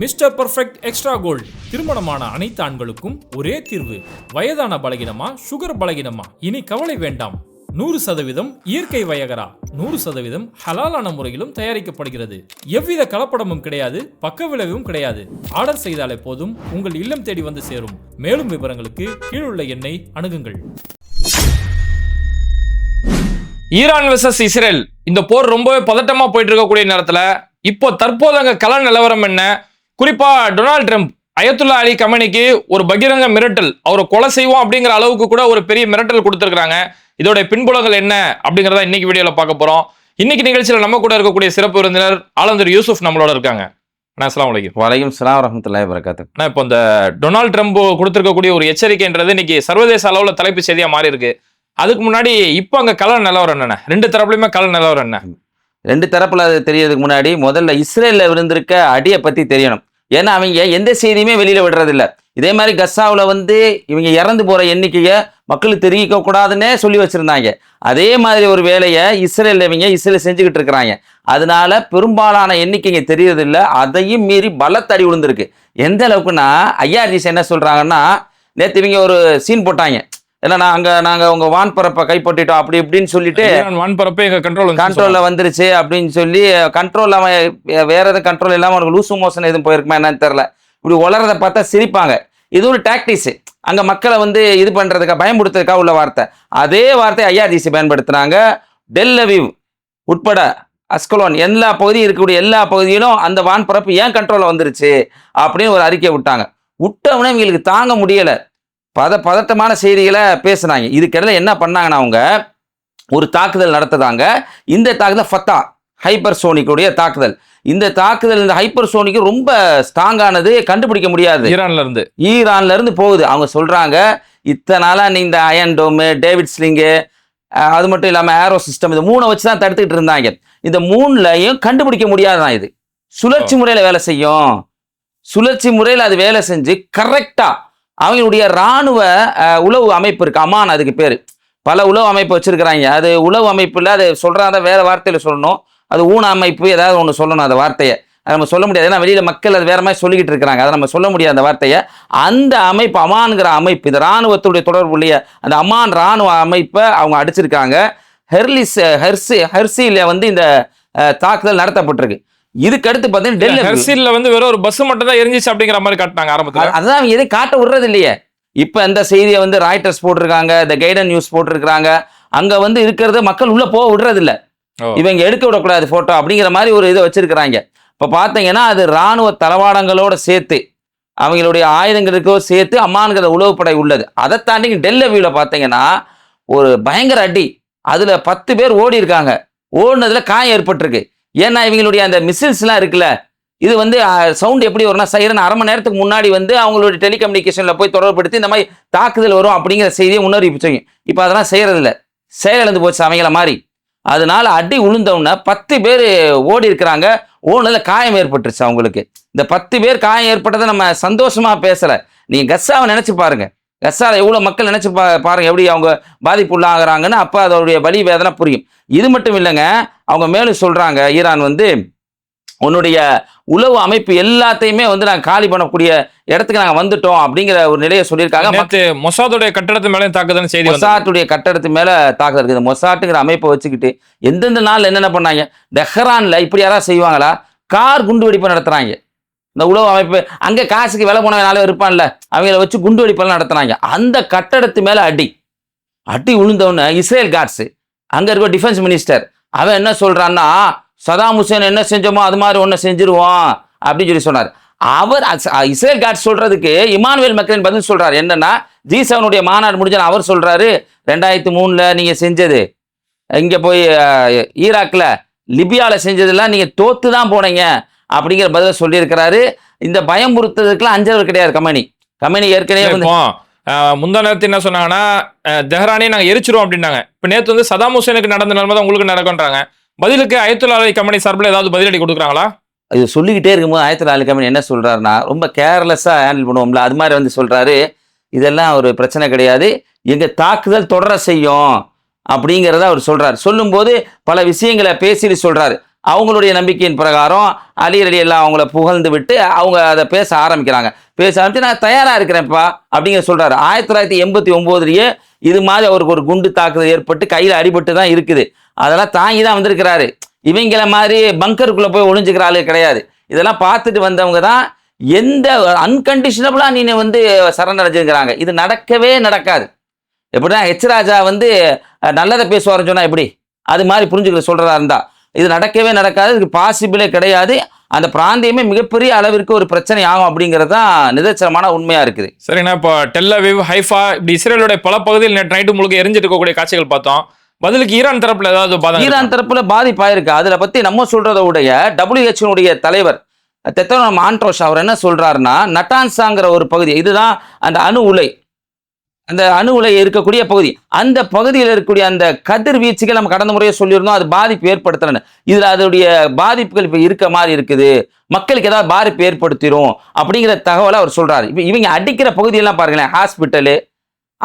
Mister perfect extra gold. திருமணமான அனைத்து ஆண்களுக்கும் ஒரே தீர்வு. வயதான பலகினமா சுகர் பலகினமா? இனி கவலை வேண்டாம். நூறு சதவீதம் இயற்கை வயகரா. நூறு சதவீதம் ஹலாலான முறையிலும் தயாரிக்கப்படுகிறது. எவ்வித கலப்படமும் கிடையாது பக்க விளைவும் கிடையாது. ஆர்டர் செய்தாலே போதும் உங்கள் இல்லம் தேடி வந்து சேரும். மேலும் விவரங்களுக்கு கீழுள்ள எண்ணை அணுகுங்கள். Iran versus Israel. இந்த போர் ரொம்பவே பதட்டமா போயிட்டு இருக்கக்கூடிய நேரத்துல இப்போ தற்போது அங்க கல நிலவரம் என்ன? குறிப்பா டொனால்ட் ட்ரம்ப் அயத்துல்லா அலி கமனிக்கு ஒரு பகிரங்க மிரட்டல். அவரை கொலை செய்வோம் அப்படிங்கிற அளவுக்கு கூட ஒரு பெரிய மிரட்டல் கொடுத்துருக்காங்க இதோட பின்புலங்கள் என்ன அப்படிங்கறத இன்னைக்கு வீடியோல பார்க்க போறோம். இன்னைக்கு நிகழ்ச்சியில நம்ம கூட இருக்கக்கூடிய சிறப்பு விருந்தினர் ஆலந்தர் யூசுப் நம்மளோட இருக்காங்க. அண்ணா அஸ்லாம் வலைக்கும் வலைக்கும் சலாம் வரமத்துல்லாஹி வரகாத்து அண்ணா இப்போ இந்த டொனால்ட் ட்ரம்ப் கொடுத்திருக்கக்கூடிய ஒரு எச்சரிக்கைன்றது இன்னைக்கு சர்வதேச அளவுல தலைப்பு செய்தியா மாறி இருக்கு அதுக்கு முன்னாடி இப்போ அங்க கலர் நிலவரம் என்னண்ணே? ரெண்டு தரப்புலையுமே கலர் நிலவரம் என்ன? ரெண்டு தரப்புல அது தெரியறதுக்கு முன்னாடி முதல்ல இஸ்ரேலில் இருந்திருக்க அடியை பத்தி தெரியணும். ஏன்னா அவங்க எந்த செய்தியுமே வெளியில விடுறதில்ல. இதே மாதிரி கஸ்ஸாவில் வந்து இவங்க இறந்து போகிற எண்ணிக்கையை மக்களுக்கு தெரிவிக்க கூடாதுன்னே சொல்லி வச்சுருந்தாங்க. அதே மாதிரி ஒரு வேலையை இஸ்ரேலில் இவங்க இஸ்ரேல் செஞ்சுக்கிட்டு இருக்கிறாங்க. அதனால பெரும்பாலான எண்ணிக்கைங்க தெரியறதில்ல. அதையும் மீறி பலத்தடி விழுந்திருக்கு. எந்த அளவுக்குன்னா ஐஆர்ஜிஸ் என்ன சொல்கிறாங்கன்னா நேற்று இவங்க ஒரு சீன் போட்டாங்க. ஏன்னா நாங்க நாங்க உங்க வான்பரப்பை கைப்பற்றிட்டோம் அப்படி இப்படின்னு சொல்லிட்டு வான்பரப்பே எங்க கண்ட்ரோல் கண்ட்ரோல்ல வந்துருச்சு அப்படின்னு சொல்லி கண்ட்ரோல் அவன் வேற எதுவும் கண்ட்ரோல் இல்லாம அவனுக்கு லூசு மோஷன் எதுவும் போயிருக்குமா என்னன்னு தெரியல. இப்படி உளறத பார்த்தா சிரிப்பாங்க. இது ஒரு டாக்டிஸ் அங்க மக்களை வந்து இது பண்றதுக்கா பயன்படுத்துறதுக்கா உள்ள வார்த்தை. அதே வார்த்தை ஐஆர்டிசி பயன்படுத்துனாங்க. டெல்லவிவ் உட்பட அஸ்கலோன் எல்லா பகுதியும் இருக்கக்கூடிய எல்லா பகுதியிலும் அந்த வான்பரப்பு ஏன் கண்ட்ரோல்ல வந்துருச்சு அப்படின்னு ஒரு அறிக்கை விட்டாங்க. விட்டவனே இவங்களுக்கு தாங்க முடியல. பத பதட்டமான செய்திகளை பேசுனாங்க. இதுக்கிடையில என்ன பண்ணாங்கன்னா அவங்க ஒரு தாக்குதல் நடத்துதாங்க. இந்த தாக்குதல் ஃபத்தா ஹைப்பர் சோனிக்குடைய தாக்குதல். இந்த தாக்குதல் இந்த ஹைப்பர் சோனிக்கு ரொம்ப ஸ்ட்ராங்கானது கண்டுபிடிக்க முடியாது. ஈரான்ல இருந்து. ஈரான்ல இருந்து போகுது. அவங்க சொல்றாங்க இத்தனை நாளா நீ இந்த அயன் டோமு டேவிட் ஸ்லிங்கு அது மட்டும் இல்லாம ஏரோ சிஸ்டம் இது மூணை வச்சு தான் தடுத்துக்கிட்டு இருந்தாங்க. இந்த மூணுலையும் கண்டுபிடிக்க முடியாதுதான் இது. சுழற்சி முறையில வேலை செய்யும். சுழற்சி முறையில் அது வேலை செஞ்சு கரெக்டா அவங்களுடைய இராணுவ உளவு அமைப்பு இருக்கு. அமான் அதுக்கு பேர். பல உளவு அமைப்பு வச்சிருக்கிறாங்க. அது உளவு அமைப்பில் அது சொல்றாத வேற வார்த்தையில் சொல்லணும். அது ஊன அமைப்பு ஏதாவது ஒன்று சொல்லணும் அந்த வார்த்தையை. அதை நம்ம சொல்ல முடியாது. ஏன்னா வெளியில் மக்கள் அது வேற மாதிரி சொல்லிக்கிட்டு இருக்கிறாங்க. அதை நம்ம சொல்ல முடியாது அந்த வார்த்தையை. அந்த அமைப்பு அமான்கிற அமைப்பு இந்த இராணுவத்துடைய தொடர்புடைய அந்த அமான் இராணுவ அமைப்பை அவங்க அடிச்சிருக்காங்க. ஹெர்லிஸ் ஹெர்சி ஹெர்சியில் வந்து இந்த தாக்குதல் நடத்தப்பட்டிருக்கு. இதுக்கு அடுத்து பார்த்தீங்கன்னா டெல்லி ஹெர்சில்ல வந்து வெறும் ஒரு பஸ் மட்டும் தான் எரிஞ்சிச்சு அப்படிங்கிற மாதிரி காட்டினாங்க ஆரம்பத்துல. அதான் அவங்க எதையும் காட்ட விடுறது இல்லையே இப்ப இந்த செய்தியை வந்து ராய்டர்ஸ் போட்டிருக்காங்க இந்த கைடன் நியூஸ் போட்டிருக்காங்க அங்க வந்து இருக்கிறது மக்கள் உள்ள போக விடுறது இல்ல. இவங்க எடுக்க விடக்கூடாது போட்டோ அப்படிங்கிற மாதிரி ஒரு இதை வச்சிருக்கிறாங்க. இப்ப பாத்தீங்கன்னா அது ராணுவ தளவாடங்களோட சேர்த்து அவங்களுடைய ஆயுதங்களுக்கோ சேர்த்து அம்மான்கிற உளவுப்படை உள்ளது. அதை தாண்டி டெல்லவியூல பாத்தீங்கன்னா ஒரு பயங்கர அடி. அதுல பத்து பேர் ஓடி இருக்காங்க ஓடுனதுல காயம் ஏற்பட்டிருக்கு. ஏன்னா இவங்களுடைய அந்த மிசில்ஸ்லாம் இருக்குல்ல இது வந்து சவுண்ட் எப்படி வரும்னா சைரன் அரை மணி நேரத்துக்கு முன்னாடி வந்து அவங்களுடைய டெலிகம்யூனிகேஷனில் போய் தொடர்படுத்தி இந்த மாதிரி தாக்குதல் வரும் அப்படிங்கிற செய்தியை முன்னறிவிப்பு செய்யும் இப்போ அதெல்லாம் செய்கிறதில்ல செயலிழந்து போச்சு அவங்கள மாதிரி. அதனால அடி உளுந்தவுடனே பத்து பேர் ஓடி இருக்கிறாங்க. ஓனதில் காயம் ஏற்பட்டுருச்சு அவங்களுக்கு. இந்த பத்து பேர் காயம் ஏற்பட்டதை நம்ம சந்தோஷமாக பேசலை. நீங்கள் கஸ்ஸாவை நினச்சி பாருங்கள் கஸ்ஸால எவ்வளவு மக்கள் நினைச்சு பா பாருங்க எப்படி அவங்க பாதிப்புள்ளாகிறாங்கன்னு அப்ப அதோடைய வலி வேதனை புரியும். இது மட்டும் இல்லைங்க அவங்க மேலும் சொல்றாங்க ஈரான் வந்து உன்னுடைய உளவு அமைப்பு எல்லாத்தையுமே வந்து நாங்கள் காலி பண்ணக்கூடிய இடத்துக்கு நாங்கள் வந்துட்டோம் அப்படிங்கிற ஒரு நிலையை சொல்லியிருக்காங்க. நேத்து மொசாதுடைய கட்டடத்து மேலே தாக்குதல்னு செய்தி மொசாட்டுடைய கட்டடத்து மேல தாக்குதல் இருக்குது. மொசாட்டுங்கிற அமைப்பை வச்சுக்கிட்டு எந்தெந்த நாள் என்னென்ன பண்ணாங்க? தெஹ்ரான்ல இப்படி யாராவது செய்வாங்களா? கார் குண்டு வெடிப்பு நடத்துறாங்க. இந்த உளவு அமைப்பு அங்கே காசுக்கு விலை போன நாளே இருப்பான்ல அவங்கள வச்சு குண்டு வெடிப்பெல்லாம் நடத்துனாங்க. அந்த கட்டடத்து மேலே அடி. அடி விழுந்தவொன்னே இஸ்ரேல் காட்ஸு அங்கே இருக்க டிஃபென்ஸ் மினிஸ்டர் அவன் என்ன சொல்கிறான்னா சதாம் ஹுசேன் என்ன செஞ்சோமோ அது மாதிரி ஒன்று செஞ்சிருவோம் அப்படின்னு சொல்லி சொன்னார். அவர் இஸ்ரேல் காட்ஸ் சொல்கிறதுக்கு இமானுவேல் மக்களின் பதில் சொல்கிறார் என்னன்னா ஜி செவனுடைய மாநாடு முடிஞ்ச அவர் சொல்கிறாரு ரெண்டாயிரத்தி மூணில் நீங்கள் செஞ்சது. இங்கே போய் ஈராக்கில் லிபியாவில் செஞ்சதெல்லாம் நீங்கள் தோத்து தான் போனீங்க. அப்படிங்கிற பதில சொல்லியிருக்கிறாரு. இந்த பயமுறுத்துறதுக்குலாம் அஞ்சவர் கிடையாது கமனி கமனி ஏற்கனவே வந்து முந்தா நேரத்து என்ன சொன்னாங்கன்னா தெஹ்ரானே நாங்க எரிச்சிருவோம் அப்படின்னாங்க. இப்ப நேத்து வந்து சதாம் ஹுசேனுக்கு நடந்த நிலைமை தான் உங்களுக்கு நடக்கும்ன்றாங்க. பதிலுக்கு அயத்துல்லா அலி கம்பெனி சார்பில் ஏதாவது பதிலடி கொடுக்குறாங்களா? இது சொல்லிக்கிட்டே இருக்கும்போது ஆயிரத்தி நாலு கம்பெனி என்ன சொல்றாருன்னா ரொம்ப கேர்லெஸ்ஸாக ஹேண்டில் பண்ணுவோம்ல அது மாதிரி வந்து சொல்றாரு. இதெல்லாம் ஒரு பிரச்சனை கிடையாது. எங்க தாக்குதல் தொடர செய்யும் அப்படிங்கிறத அவர் சொல்றாரு. சொல்லும்போது பல விஷயங்களை பேசிட்டு சொல்றாரு. அவங்களுடைய நம்பிக்கையின் பிரகாரம் அலி அலி எல்லாம் அவங்கள புகழ்ந்து விட்டு அவங்க அதை பேச ஆரம்பிக்கிறாங்க. பேச ஆரம்பிச்சு நான் தயாராக இருக்கிறேன்ப்பா அப்படிங்கிற சொல்கிறாரு ஆயிரத்தி தொள்ளாயிரத்தி எண்பத்தி ஒம்போதுலேயே இது மாதிரி அவருக்கு ஒரு குண்டு தாக்குதல் ஏற்பட்டு கையில் அடிபட்டு தான் இருக்குது. அதெல்லாம் தாங்கி தான் வந்திருக்கிறாரு. இவங்கள மாதிரி பங்கருக்குள்ளே போய் ஒளிஞ்சுக்கிற ஆளு கிடையாது. இதெல்லாம் பார்த்துட்டு வந்தவங்க தான் எந்த அன்கண்டிஷனபிளாக நீ வந்து சரணடைஞ்சுங்கிறாங்க இது நடக்கவே நடக்காது. எப்படின்னா ஹெச் ராஜா வந்து நல்லதை பேசுவார்னு சொன்னால் எப்படி? அது மாதிரி புரிஞ்சுக்கிற சொல்கிறதா இருந்தால் இது நடக்கவே நடக்காது இதுக்கு பாசிபிளே கிடையாது. அந்த பிராந்தியமே மிகப்பெரிய அளவிற்கு ஒரு பிரச்சனை ஆகும் அப்படிங்கிறது தான் நிதர்சனமான உண்மையா இருக்குது. சரிண்ணா இப்போ டெல்லவிவ் ஹைஃபா இப்படி இஸ்ரேலுடைய பல பகுதியில் நேற்று நைட்டு முழுக்க எரிஞ்சிட்டு இருக்கக்கூடிய காட்சிகள் பார்த்தோம். பதிலுக்கு ஈரான் தரப்புல ஏதாவது ஈரான் தரப்புல பாதிப்பாயிருக்கு அதுல பத்தி நம்ம சொல்றத உடைய டபிள்யூஹெச்னுடைய தலைவர் தெத்தனம் ஆண்ட்ரோஷ் அவர் என்ன சொல்றாருன்னா நட்டான்சாங்கிற ஒரு பகுதி இதுதான் அந்த அணு உலை அந்த அணு உலை இருக்கக்கூடிய பகுதி. அந்த பகுதியில் இருக்கக்கூடிய அந்த கதிர்வீச்சுகள் நம்ம கடந்த முறையை சொல்லியிருந்தோம். அது பாதிப்பு ஏற்படுத்துறேன்னு இதில் அதோடைய பாதிப்புகள் இப்போ இருக்க மாதிரி இருக்குது. மக்களுக்கு ஏதாவது பாதிப்பு ஏற்படுத்திடும் அப்படிங்கிற தகவலை அவர் சொல்கிறார் இப்போ இவங்க அடிக்கிற பகுதியெல்லாம் பாருங்களேன். ஹாஸ்பிட்டலு.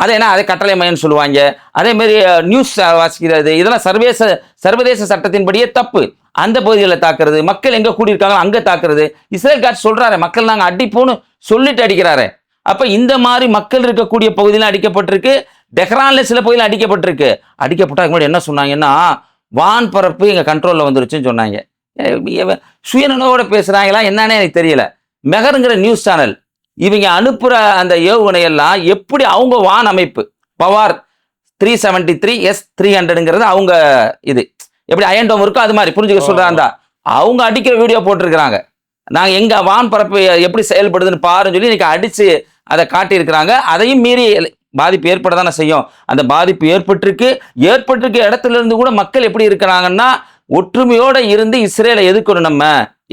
அதை என்ன? அதை கட்டளை மையம்னு சொல்லுவாங்க. அதே மாதிரி நியூஸ் வாசிக்கிறது. இதெல்லாம் சர்வதேச சர்வதேச சட்டத்தின்படியே தப்பு. அந்த பகுதிகளில் தாக்குறது. மக்கள் எங்கே கூடியிருக்காங்களோ அங்கே தாக்குறது. இஸ்ரேல் காட் சொல்கிறாரு மக்கள் நாங்கள் அடிப்போன்னு சொல்லிட்டு அடிக்கிறாரு. அப்போ இந்த மாதிரி மக்கள் இருக்கக்கூடிய பகுதியில் அடிக்கப்பட்டிருக்கு. டெஹ்ரானில் சில பகுதியில் அடிக்கப்பட்டிருக்கு. அடிக்கப்பட்டா முன்னாடி என்ன சொன்னாங்கன்னா வான் பரப்பு எங்கள் கண்ட்ரோலில் வந்துருச்சுன்னு சொன்னாங்க. ஏ, பேசுகிறாங்களா சுயநலவோட எனக்கு தெரியல. மெகருங்கிற நியூஸ் சேனல் இவங்க அனுப்புகிற அந்த ஏவுகணையெல்லாம் எப்படி அவங்க வான் அமைப்பு Bavar three seventy three S three ஹண்ட்ரடுங்கிறது அவங்க இது. எப்படி அயன்டோம் இருக்கோ அது மாதிரி புரிஞ்சுக்க சொல்கிறாங்க அவங்க அடிக்கிற வீடியோ போட்டிருக்கிறாங்க. நாங்கள் எங்கள் வான் பரப்பு எப்படி செயல்படுதுன்னு பாருன்னு சொல்லி இன்னைக்கு அடித்து அதை காட்டியிருக்கிறாங்க. அதையும் மீறி பாதிப்பு ஏற்பட தானே செய்யும். அந்த பாதிப்பு ஏற்பட்டிருக்கு. ஏற்பட்டிருக்க இடத்துல இருந்து கூட மக்கள் எப்படி இருக்கிறாங்கன்னா ஒற்றுமையோட இருந்து இஸ்ரேலை எதிர்க்கணும் நம்ம.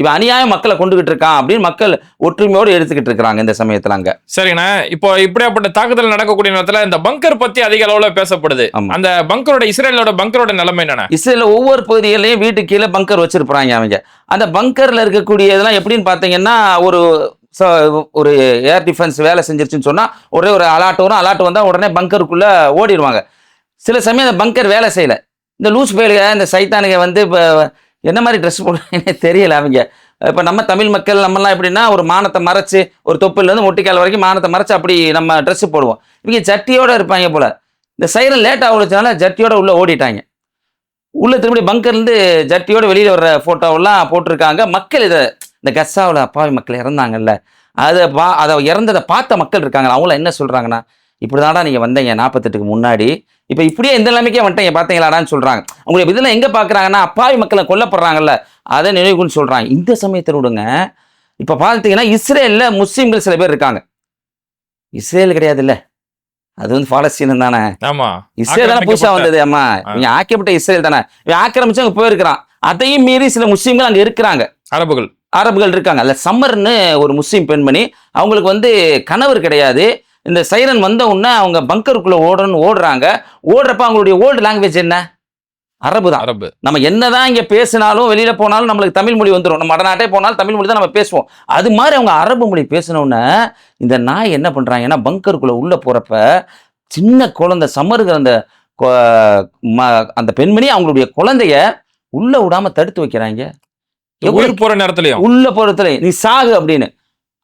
இவன் அநியாயம் மக்களை கொண்டுகிட்டு இருக்கான் அப்படின்னு மக்கள் ஒற்றுமையோடு எடுத்துக்கிட்டு இருக்கிறாங்க இந்த சமயத்துல அங்க. சரிண்ணா இப்போ இப்படியாப்பட்ட தாக்குதல் நடக்கக்கூடிய நேரத்துல இந்த பங்கர் பத்தி அதிக அளவுல பேசப்படுது. அந்த பங்கரோட இஸ்ரேலோட பங்கரோட நிலைமை என்னண்ணா? இஸ்ரேல்ல ஒவ்வொரு பகுதிகளையும் வீட்டுக்கு கீழே பங்கர் வச்சிருப்பாங்க அவங்க அந்த பங்கர்ல இருக்கக்கூடிய இதெல்லாம் எப்படின்னு பார்த்தீங்கன்னா ஒரு ஸோ ஒரு ஏர் டிஃபென்ஸ் வேலை செஞ்சிருச்சுன்னு சொன்னால் ஒரே ஒரு அலாட் வரும். அலாட் வந்தால் உடனே பங்கருக்குள்ளே ஓடிடுவாங்க. சில சமயம் அந்த பங்கர் வேலை செய்யல. இந்த லூஸ் பயலுக இந்த சைத்தானுங்க வந்து இப்போ என்ன மாதிரி ட்ரெஸ் போடுறாங்கன்னே தெரியல அவங்க. இப்போ நம்ம தமிழ் மக்கள் நம்மலாம் எப்படின்னா ஒரு மானத்தை மறைச்சு ஒரு தொப்பிலேருந்து முட்டிக்கால் வரைக்கும் மானத்தை மறைச்சு அப்படி நம்ம ட்ரெஸ் போடுவோம். இவங்க ஜட்டியோடு இருப்பாங்க போல். இந்த சைரன் லேட்டாக ஓடிச்சனால ஜட்டியோட உள்ளே ஓடிட்டாங்க. உள்ளே திரும்பி பங்கர்லேருந்து ஜட்டியோட வெளியில் வர்ற ஃபோட்டோவெல்லாம் போட்டிருக்காங்க. மக்கள் இதை இந்த கசாவில் அப்பாவி மக்கள் இறந்தாங்கல்ல. அதை பா அதை இறந்ததை பார்த்த மக்கள் இருக்காங்க. அவங்கள என்ன சொல்கிறாங்கன்னா இப்படி தான்டா நீங்கள் வந்தீங்க நாற்பத்தெட்டுக்கு முன்னாடி. இப்போ இப்படியே இந்த நிலைமைக்கே வந்துட்டீங்க பார்த்தீங்களாடான்னு சொல்கிறாங்க உங்களுடைய இதில் எங்கே பார்க்குறாங்கன்னா அப்பாவி மக்களை கொல்லப்படுறாங்கல்ல. அதை நினைவுக்குன்னு சொல்கிறாங்க இந்த சமயத்தில் விடுங்க. இப்போ பார்த்தீங்கன்னா இஸ்ரேலில் முஸ்லீம்கள் சில பேர் இருக்காங்க. இஸ்ரேல் கிடையாதுல்ல. அது வந்து பாலஸ்தீனம் தானே. ஆமா. இஸ்ரேல் தானே புதுசா வந்தது. அம்மா இவங்க ஆக்கப்பட்ட இஸ்ரேல் தானே. இவன் ஆக்கிரமிச்சு அங்க போயிருக்கிறான் அதையும் மீறி சில முஸ்லீம்கள் அங்க இருக்கிறாங்க. அரபுகள். அரபுகள் இருக்காங்க. அல்ல சம்மர்னு ஒரு முஸ்லீம் பெண்மணி அவங்களுக்கு வந்து கணவர் கிடையாது. இந்த சைரன் வந்த உடனே அவங்க பங்கருக்குள்ள ஓடணும்னு ஓடுறாங்க. ஓடுறப்ப அவங்களுடைய ஓல்டு லாங்குவேஜ் என்ன? அரபு தான். அரபு. நம்ம என்னதான் இங்க பேசினாலும் வெளியில போனாலும் நம்மளுக்கு தமிழ் மொழி வந்துடும் நம்ம வடநாட்டே போனாலும் தமிழ் மொழி தான் நம்ம பேசுவோம். அது மாதிரி அவங்க அரபு மொழி பேசினோன்னே இந்த நாய் என்ன பண்றாங்கன்னா பங்கருக்குள்ள உள்ள போறப்ப சின்ன குழந்தை சம்மருகிற அந்த அந்த பெண்மணி அவங்களுடைய குழந்தைய உள்ள விடாம தடுத்து வைக்கிறாங்க. உயிர் போற நேரத்திலயும். உள்ள போறதுல நீ சாகு அப்படின்னு.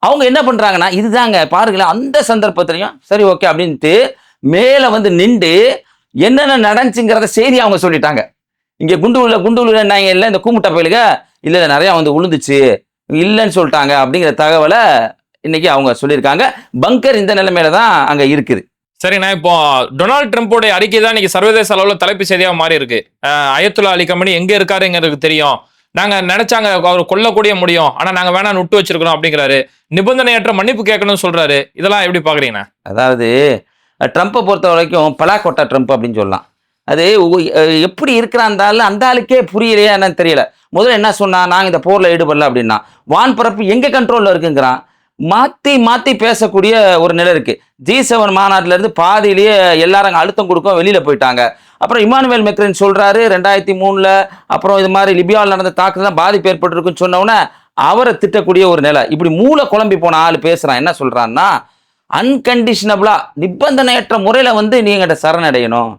அவங்க என்ன பண்றாங்கன்னா இதுதாங்க பாருங்களேன் அந்த சந்தர்ப்பத்திலையும் சரி ஓகே அப்படின்ட்டு மேல வந்து நின்று என்னென்ன நடந்துச்சுங்கிறத செய்தி அவங்க சொல்லிட்டாங்க. இங்க குண்டுல குண்டுல நாங்க இல்லை இந்த கூமுட்டை பயிலுக இல்ல இல்ல நிறைய வந்து உளுந்துச்சு. இல்லைன்னு சொல்லிட்டாங்க அப்படிங்கிற தகவலை இன்னைக்கு அவங்க சொல்லியிருக்காங்க. பங்கர் இந்த நிலைமையில தான் அங்க இருக்குது. சரிண்ணா இப்போ டொனால்ட் ட்ரம்ப்போட அறிக்கை தான் இன்னைக்கு சர்வதேச அளவுல தலைப்பு செய்தியா மாறி இருக்கு அயத்துல்லா அலி கம்பெனி எங்க இருக்காருங்கிறது தெரியும். நாங்க நினைச்சாங்க அவர் கொல்லக்கூடிய முடியும். ஆனா நாங்க வேணா நுட்டு வச்சிருக்கிறோம் அப்படிங்கிறாரு. நிபந்தனையற்ற மன்னிப்பு கேட்கணும்னு சொல்றாரு. இதெல்லாம் எப்படி பாக்குறீங்கண்ணா அதாவது ட்ரம்ப்பை பொறுத்த வரைக்கும் பலாக்கோட்டா ட்ரம்ப் அப்படின்னு சொல்லலாம். அது எப்படி இருக்கிறாந்தாலும் அந்த ஆளுக்கே புரியலையா என்னன்னு தெரியல. முதல்ல என்ன சொன்னா நாங்கள் இந்த போரில் ஈடுபடல அப்படின்னா வான் பரப்பு எங்க கண்ட்ரோலில் இருக்குங்கிறான்? மாற்றி மாற்றி பேசக்கூடிய ஒரு நிலை இருக்கு. ஜி செவன் மாநாட்டிலேருந்து பாதியிலேயே எல்லாரும் அங்கே அழுத்தம் கொடுக்கும் வெளியில போயிட்டாங்க. அப்புறம் இமானுவேல் மெக்ரன் சொல்றாரு ரெண்டாயிரத்தி மூணுல அப்புறம் இது மாதிரி லிபியாவில் நடந்த தாக்குதல் தான் பாதிப்பு ஏற்பட்டிருக்குன்னு சொன்ன அவரை திட்டக்கூடிய ஒரு நிலை. இப்படி மூளை குழம்பி போன ஆள் பேசுறான் என்ன சொல்றான்னா அன்கண்டிஷனபிளா நிபந்தனையற்ற முறையில வந்து நீங்க சரணடையணும்.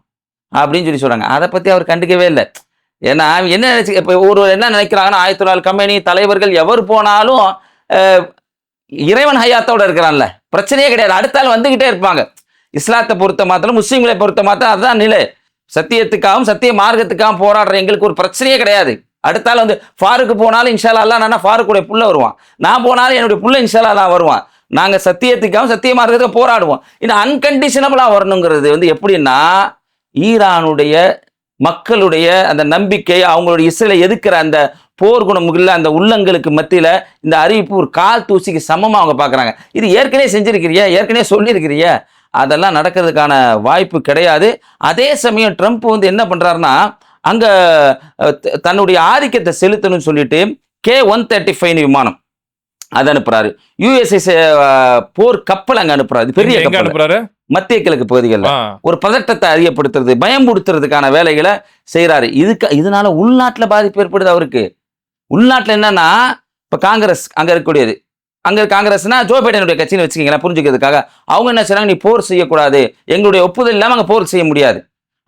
அப்படின்னு சொல்லி சொல்றாங்க. அதை பத்தி அவர் கண்டுக்கவே இல்லை. ஏன்னா என்ன நினைச்சு இப்போ ஒரு என்ன நினைக்கிறாங்கன்னா ஆயிரத்தி தொள்ளாயிரம் கம்பெனி தலைவர்கள் எவர் போனாலும் இறைவன் ஹயாத்தோட இருக்கிறான்ல. பிரச்சனையே கிடையாது. அடுத்த ஆள் வந்துகிட்டே இருப்பாங்க. இஸ்லாத்தை பொறுத்த மாத்திரம் முஸ்லீம்களை பொறுத்த மாத்திரம் அதுதான் நிலை. சத்தியத்துக்காகவும் சத்திய மார்க்கத்துக்காகவும் போராடுற எங்களுக்கு ஒரு பிரச்சனையே கிடையாது. அடுத்தாலும் வந்து ஃபாருக்கு போனாலும் இன்ஷால்லா அல்லா நான் ஃபாருக்குடைய புள்ள வருவான். நான் போனாலும் என்னுடைய புள்ள இன்ஷால்லா தான் வருவான். நாங்கள் சத்தியத்துக்காகவும் சத்திய மார்க்கத்துக்கு போராடுவோம். இந்த அன்கண்டிஷனபிளாக வரணுங்கிறது வந்து எப்படின்னா ஈரானுடைய மக்களுடைய அந்த நம்பிக்கை அவங்களுடைய இசையில எதுக்குற அந்த போர் குணம் உள்ள அந்த உள்ளங்களுக்கு மத்தியில இந்த அறிவிப்பு ஒரு கால் தூசிக்கு சமமா அவங்க பார்க்கறாங்க இது ஏற்கனவே செஞ்சிருக்கிறிய ஏற்கனவே சொல்லியிருக்கிறிய அதெல்லாம் நடக்கிறதுக்கான வாய்ப்பு கிடையாது. அதே சமயம் ட்ரம்ப் வந்து என்ன பண்றாருன்னா அங்க தன்னுடைய ஆதிக்கத்தை செலுத்தணும்னு சொல்லிட்டு கே ஒன் தேர்ட்டி ஃபைவ் விமானம் அதை அனுப்புறாரு. யூஎஸ்எஸ் போர் கப்பல் அங்க அனுப்புறாரு. பெரிய கப்பல். அனுப்புறாரு? மத்திய கிழக்கு பகுதிகளில். ஒரு பதட்டத்தை அதிகப்படுத்துறது பயம்படுத்துறதுக்கான வேலைகளை செய்றாரு. இதுக்கு இதனால உள்நாட்டுல பாதிப்பு ஏற்படுது அவருக்கு. உள்நாட்டுல என்னன்னா இப்ப காங்கிரஸ் அங்க இருக்கக்கூடியது. அங்க காங்கிரஸ்னா ஜோ பைடனுடைய கட்சின்னு வச்சுக்கீங்களேன் புரிஞ்சுக்கிறதுக்காக. அவங்க என்ன செய்றாங்க நீ போர் செய்யக்கூடாது. எங்களுடைய ஒப்புதல் இல்லாம அங்க போர் செய்ய முடியாது.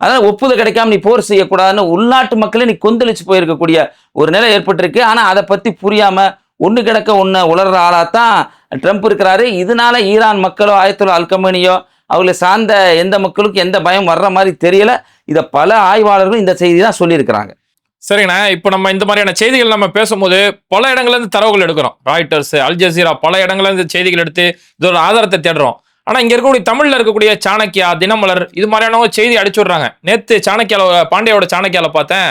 அதனால ஒப்புதல் கிடைக்காம நீ போர் செய்யக்கூடாதுன்னு உள்நாட்டு மக்களே நீ கொந்தளிச்சு போயிருக்கக்கூடிய ஒரு நிலை ஏற்பட்டிருக்கு. ஆனா அதை பத்தி புரியாம ஒண்ணு கிடக்க ஒண்ணு உலர்ற ஆளாத்தான் ட்ரம்ப் இருக்கிறாரு. இதனால ஈரான் மக்களோ ஆயத்தொலா அல்கமனியோ அவர்களை சார்ந்த எந்த மக்களுக்கும் எந்த பயம் வர்ற மாதிரி தெரியல. இதை பல ஆய்வாளர்களும் இந்த செய்தி தான் சொல்லியிருக்கிறாங்க. சரிங்கண்ணா இப்போ நம்ம இந்த மாதிரியான செய்திகள் நம்ம பேசும்போது பல இடங்கள்லேருந்து தரவுகள் எடுக்கிறோம். ராய்டர்ஸ் அல் ஜசீரா பல இடங்கள்லேருந்து செய்திகள் எடுத்து இதோட ஆதாரத்தை தேடுறோம். ஆனால் இங்கே இருக்கக்கூடிய தமிழில் இருக்கக்கூடிய சாணக்கியா தினமலர் இது மாதிரியான செய்தி அடிச்சு விட்றாங்க. நேற்று சாணக்கியால பாண்டியாவோட சாணக்கியால பார்த்தேன்.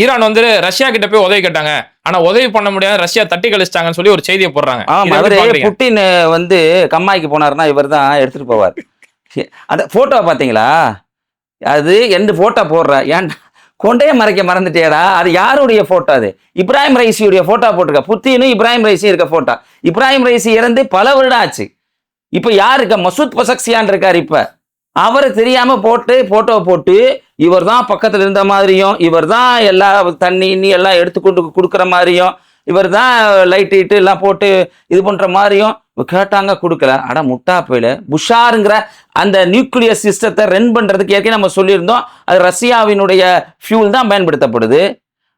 ஈரான் வந்து ரஷ்யா கிட்ட போய் உதவி கேட்டாங்க. ஆனா உதவி பண்ண முடியாது ரஷ்யா தட்டி கழிச்சிட்டாங்கன்னு சொல்லி ஒரு செய்தியை போடுறாங்க. அவரு? புட்டின் வந்து கம்மாய்க்கு போனாருன்னா இவர் தான் எடுத்துட்டு போவார். அந்த போட்டோ பாத்தீங்களா? அது எந்த போட்டோ போடுற. ஏன்டா கொண்டே மறைக்க மறந்துட்டேடா அது யாருடைய போட்டோ அது? இப்ராஹிம் ரைசியுடைய போட்டோ போட்டிருக்க. புத்தினும் இப்ராஹிம் ரைசியும் இருக்க போட்டோ இப்ராஹிம் ரைசி இறந்து பல வருடம் ஆச்சு. இப்ப யாரு இருக்க மசூத் பசக்சியான் இருக்காரு இப்ப. அவரை தெரியாம போட்டு போட்டோ போட்டு இவர் தான் பக்கத்தில் இருந்த மாதிரியும் இவர் தான் எல்லா தண்ணி இன்னி எல்லாம் எடுத்து கொண்டு கொடுக்குற மாதிரியும் இவர் தான் லைட் இட்டு எல்லாம் போட்டு இது பண்ணுற மாதிரியும் கேட்டாங்க கொடுக்கல. அட முட்டா போயில. புஷாருங்கிற அந்த நியூக்ளியர் சிஸ்டத்தை ரன் பண்ணுறதுக்கு ஏற்கனவே நம்ம சொல்லியிருந்தோம். அது ரஷ்யாவினுடைய ஃபியூல் தான் பயன்படுத்தப்படுது.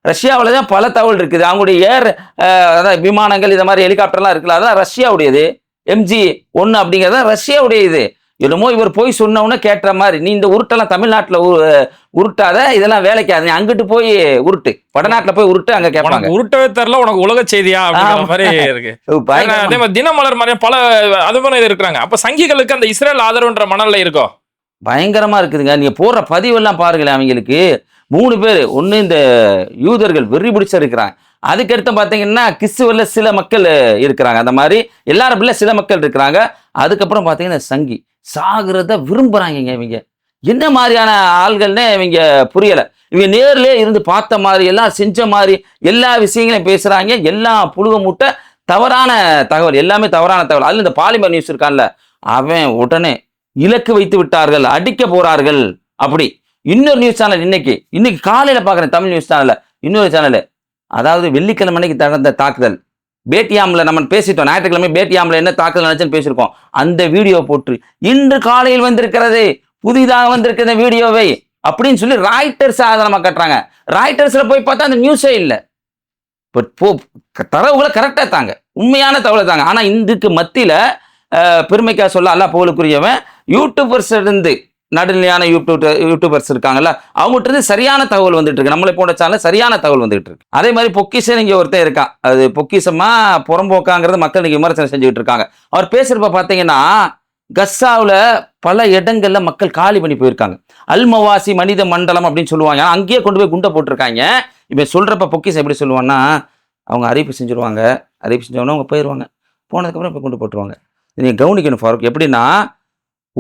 ரஷ்யாவில் தான் பல தகவல் இருக்குது. அவங்களுடைய ஏர் அதாவது விமானங்கள் இந்த மாதிரி ஹெலிகாப்டர்லாம் இருக்குல்ல அதான் ரஷ்யாவுடையது. எம்ஜி ஒன்று அப்படிங்கிறது தான் ரஷ்யாவுடைய இது என்னமோ இவர் போய் சொன்னவொன்னே கேட்டுற மாதிரி நீ இந்த உருட்டெல்லாம் தமிழ்நாட்டில் உருட்டாத இதெல்லாம் வேலைக்காது நீ அங்கிட்டு போய் உருட்டு. வடநாட்டில் போய் உருட்டு அங்கே கேட்பாங்க உருட்டவே தெரியல உனக்கு உலக செய்தியா? அப்படிங்கிற ஆமா. மாதிரி இருக்கு. பயங்கரமா- அதே மாதிரி தினமலர் மாதிரி பல அது மாதிரி இருக்கிறாங்க. அப்ப சங்கிகளுக்கு அந்த இஸ்ரேல் ஆதரவுன்ற மணல்ல இருக்கோ? பயங்கரமா இருக்குதுங்க. நீங்க போடுற பதிவெல்லாம் பாருங்களேன் அவங்களுக்கு. மூணு பேர். ஒண்ணு இந்த யூதர்கள் வெறி பிடிச்ச இருக்கிறாங்க. அதுக்கடுத்து பார்த்தீங்கன்னா கிறிஸ்துவர்ல சில மக்கள் இருக்கிறாங்க. அந்த மாதிரி எல்லாரும் சில மக்கள் இருக்கிறாங்க. அதுக்கப்புறம் பார்த்தீங்கன்னா சங்கி. சாகிறத விரும்புகிறாங்க இவங்க. என்ன மாதிரியான ஆள்கள்னு இவங்க புரியல. இவங்க நேர்லேயே இருந்து பார்த்த மாதிரி எல்லாம் செஞ்ச மாதிரி எல்லா விஷயங்களையும் பேசுறாங்க. எல்லாம் புழுக மூட்டை தவறான தகவல் எல்லாமே தவறான தகவல். அதுல இந்த பாலிமர் நியூஸ் இருக்கான்ல அவன் உடனே இலக்கு வைத்து விட்டார்கள் அடிக்க போறார்கள். அப்படி. இன்னொரு நியூஸ் சேனல் இன்னைக்கு இன்னைக்கு காலையில பாக்குறேன் தமிழ் நியூஸ் சேனல்ல இன்னொரு சேனல் அதாவது வெள்ளிக்கிழமை அன்னைக்கு நடந்த தாக்குதல். பேட்டியாம்ல நம்ம பேசிட்டோம். ஞாயிற்றுக்கிழமை பேட்டியாம்ல என்ன தாக்கல் நினைச்சுன்னு பேசியிருக்கோம். அந்த வீடியோ போட்டு இன்று காலையில் வந்திருக்கிறது புதிதாக வந்திருக்கிற இந்த வீடியோவை அப்படின்னு சொல்லி ராய்டர்ஸ் ஆதாரமாக கட்டுறாங்க. ராய்டர்ஸில் போய் பார்த்தா அந்த நியூஸே இல்லை. பட் போ தரவுகளை கரெக்டாக தாங்க. உண்மையான தகவலை தாங்க. ஆனால் இதுக்கு மத்தியில் பெருமைக்கா சொல்ல அல்லா புகழுக்குரியவன் யூடியூபர்ஸ் இருந்து நடுநிலையான யூடியூப் யூடியூபர்ஸ் இருக்காங்கல்ல அவங்ககிட்ட இருந்து சரியான தகவல் வந்துட்டு இருக்கு. நம்மளை போன்ற சேனல் சரியான தகவல் வந்துட்டு இருக்கு. அதே மாதிரி பொக்கிஷன் இங்கே ஒருத்தர் இருக்கான் அது பொக்கிஷமா புறம்போக்காங்கிறது மக்கள் இன்னைக்கு விமர்சனம் செஞ்சுக்கிட்டு இருக்காங்க. அவர் பேசுறப்ப பார்த்தீங்கன்னா கஸ்ஸாவில் பல இடங்கள்ல மக்கள் காலி பண்ணி போயிருக்காங்க. அல்மவாசி மனித மண்டலம் அப்படின்னு சொல்லுவாங்க. அங்கேயே கொண்டு போய் குண்டை போட்டிருக்காங்க. இவன் சொல்றப்ப பொக்கிஷம் எப்படி சொல்லுவான்னா அவங்க அறிவிப்பு செஞ்சுருவாங்க. அறிவிப்பு செஞ்சவொன்னே அவங்க போயிடுவாங்க போனதுக்கப்புறம் இப்போ கொண்டு போட்டுருவாங்க. நீங்கள் கவனிக்கணும் ஃபாரூக். எப்படின்னா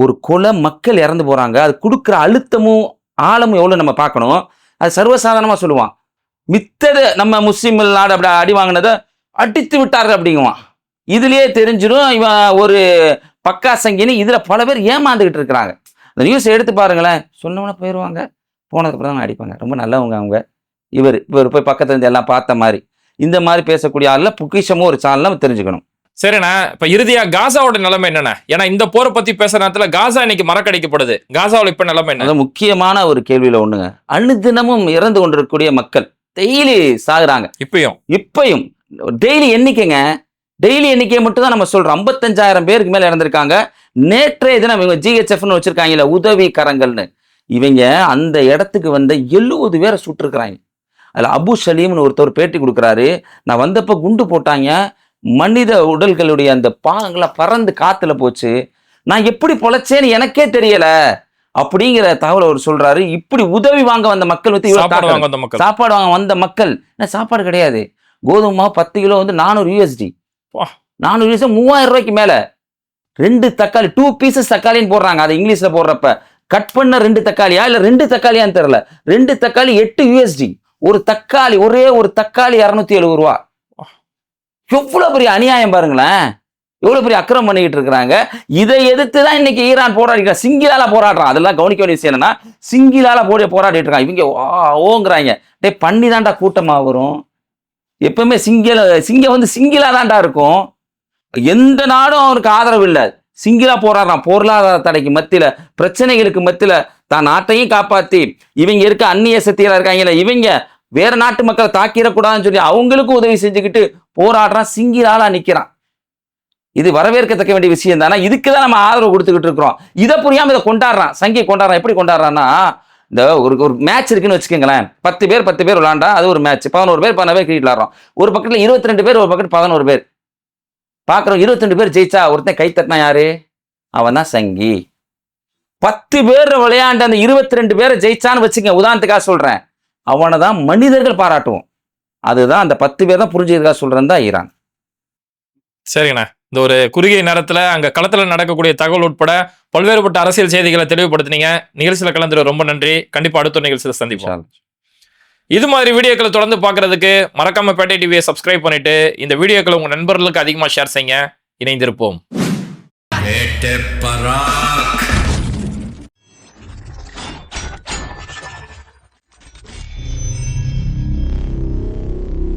ஒரு கொலை மக்கள் இறந்து போகிறாங்க அது கொடுக்குற அழுத்தமும் ஆழமும் எவ்வளோ நம்ம பார்க்கணும்? அது சர்வசாதாரணமாக சொல்லுவான். மித்தது நம்ம முஸ்லீம் நாடு அப்படி அடி வாங்கினதை அடித்து விட்டார்கள் அப்படிங்குவான். இதுலேயே தெரிஞ்சிடும் இவன் ஒரு பக்கா சங்கின்னு இதில் பல பேர் ஏமாந்துக்கிட்டு இருக்கிறாங்க. அந்த நியூஸ் எடுத்து பாருங்களேன். சொன்னவொன்னே போயிடுவாங்க போனதுக்கப்புறம் தான் அடிப்பாங்க. ரொம்ப நல்லவங்க அவங்க. இவர் இவர் போய் பக்கத்துல இருந்து எல்லாம் பார்த்த மாதிரி. இந்த மாதிரி பேசக்கூடிய ஆளில் பொக்கிஷமும் ஒரு சாலெலாம் தெரிஞ்சுக்கணும். சரிண்ணா இப்ப இறுதியா காசாவோட நிலைமை என்னண்ணே? ஏன்னா இந்த போரை பத்தி பேசுற நேரத்துல காசா இன்னைக்கு மறக்கடிக்கப்படுது. காசாவில் இப்ப நிலைமை என்ன? முக்கியமான ஒரு கேள்வியில ஒண்ணுங்க. அனுதினமும் இறந்து கொண்டிருக்கக்கூடிய மக்கள் டெய்லி சாகுறாங்க. இப்பயும்? இப்பயும். டெய்லி எண்ணிக்கைங்க. டெய்லி எண்ணிக்கையை மட்டும் தான் நம்ம சொல்றோம். ஐம்பத்தஞ்சாயிரம் பேருக்கு மேல இறந்திருக்காங்க. நேற்றைய தினம் இவங்க ஜிஹெச்எஃப்னு வச்சிருக்காங்கல்ல உதவி கரங்கள்னு. இவங்க அந்த இடத்துக்கு வந்த எழுபது பேரை சுட்டிருக்கிறாங்க. அதில் அபு சலீம்னு ஒருத்தர் பேட்டி கொடுக்குறாரு. நான் வந்தப்ப குண்டு போட்டாங்க. மனித உடல்களுடைய அந்த பாகங்களை பறந்து காத்துல போச்சு. நான் எப்படி பொழைச்சேன்னு எனக்கே தெரியல. அப்படிங்கிற தகவல் அவர் சொல்றாரு. இப்படி உதவி வாங்க வந்த மக்கள் வந்து சாப்பாடு. வாங்க வந்த மக்கள். சாப்பாடு கிடையாது. கோதுமை மாவு பத்து கிலோ வந்து நானூறு யூஎஸ்டி. நானூறு யூஎஸ்டி மூவாயிரம் ரூபாய்க்கு மேல. ரெண்டு தக்காளி டூ பீசஸ் தக்காளின்னு போடுறாங்க. அது இங்கிலீஷ்ல போடுறப்ப. கட் பண்ண ரெண்டு தக்காளியா? இல்ல ரெண்டு தக்காளியான்னு தெரியல. ரெண்டு தக்காளி எட்டு யூஎஸ்டி ஒரு தக்காளி ஒரே ஒரு தக்காளி இரநூத்தி எழுபது ரூபா. எவ்வளோ பெரிய அநியாயம் பாருங்களேன். எவ்வளோ பெரிய அக்கிரம் பண்ணிக்கிட்டு இருக்கிறாங்க. இதை எதிர்த்து தான் இன்னைக்கு ஈரான் போராடிக்கிறான் சிங்கிளால போராடுறான். அதெல்லாம் கவனிக்க வேண்டிய விஷயம் என்னன்னா சிங்கிளால போடி போராடிட்டு இருக்காங்க இவங்க ஓ ஓங்கிறாங்க. டேய் பண்ணி தான்டா கூட்டமாக வரும். எப்பவுமே சிங்கிள சிங்கம் வந்து சிங்கிளா தான்டா இருக்கும். எந்த நாடும் அவனுக்கு ஆதரவு இல்லை. சிங்கிளா போராடுறான். பொருளாதார தடைக்கு மத்தியில பிரச்சனைகளுக்கு மத்தியில தான் நாட்டையும் காப்பாத்தி இவங்க இருக்க அந்நிய சக்திகளா இருக்காங்கல்ல இவங்க வேற நாட்டு மக்களை தாக்கிடக்கூடாதுன்னு சொல்லி அவங்களுக்கும் உதவி செஞ்சுக்கிட்டு போராடுறான் சிங்கிளாலா நிக்கிறான். இது வரவேற்கத்தக்க வேண்டிய விஷயம் தானே? இதுக்கு தான் நம்ம ஆதரவு கொடுத்துக்கிட்டு இருக்கிறோம். இதை புரியாம இதை கொண்டாடுறான். சங்கி கொண்டாடுறான். எப்படி கொண்டாடுறான்னா இந்த ஒரு ஒரு மேட்ச் இருக்குன்னு வச்சுக்கோங்களேன். பத்து பேர் பத்து பேர் விளாண்டா அது ஒரு மேட்ச் பதினோரு பேர் பதினோரு பேர் கிரிக்கெட் விளாட்றோம். ஒரு பக்கத்துல இருபத்தி ரெண்டு பேர் ஒரு பக்கத்து பதினோரு பேர். பார்க்குறோம் இருபத்தி ரெண்டு பேர் ஜெயிச்சா ஒருத்தன் கை தட்டினா யாரு? அவன் தான் சங்கி. பத்து பேர் விளையாண்ட அந்த இருபத்தி ரெண்டு பேரை ஜெயிச்சான்னு வச்சுக்க உதாரணத்துக்காக சொல்றேன். அவனை தான் மனிதர்கள் பாராட்டுவோம். அதுதான் அந்த பத்து பேர் தான் புரிஞ்சுக்கிறதா சொல்றேன் தான் ஈரான் சரிங்கண்ணா. இந்த ஒரு குறுகிய நேரத்துல அங்க களத்துல நடக்கக்கூடிய தகவல் உட்பட பல்வேறுபட்ட அரசியல் செய்திகளை தெளிவுபடுத்தினீங்க. நிகழ்ச்சியில கலந்துரு ரொம்ப நன்றி. கண்டிப்பா அடுத்த நிகழ்ச்சியில சந்திப்போம். இது மாதிரி வீடியோக்களை தொடர்ந்து பார்க்கறதுக்கு மறக்காம பேட்டை டிவியை சப்ஸ்கிரைப் பண்ணிட்டு இந்த வீடியோக்களை உங்க நண்பர்களுக்கு அதிகமா ஷேர் செய்யுங்க. இணைந்திருப்போம்.